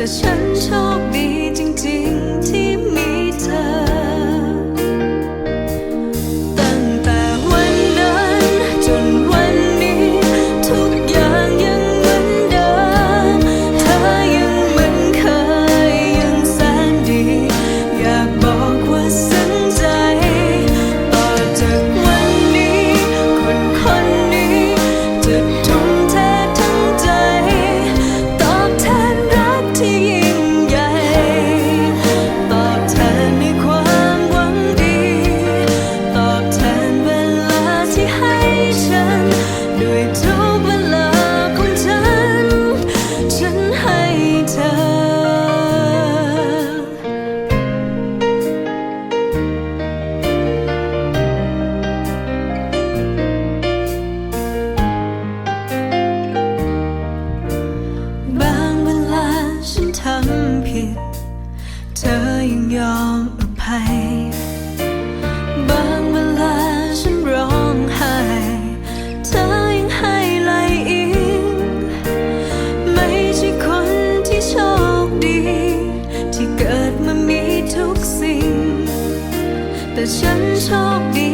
的城。 ยอมอภัย บางเวลาฉันร้องไห้ เธอยังให้ไหลอีก ไม่ใช่คนที่โชคดี ที่เกิดมามีทุกสิ่ง แต่ฉันโชคดี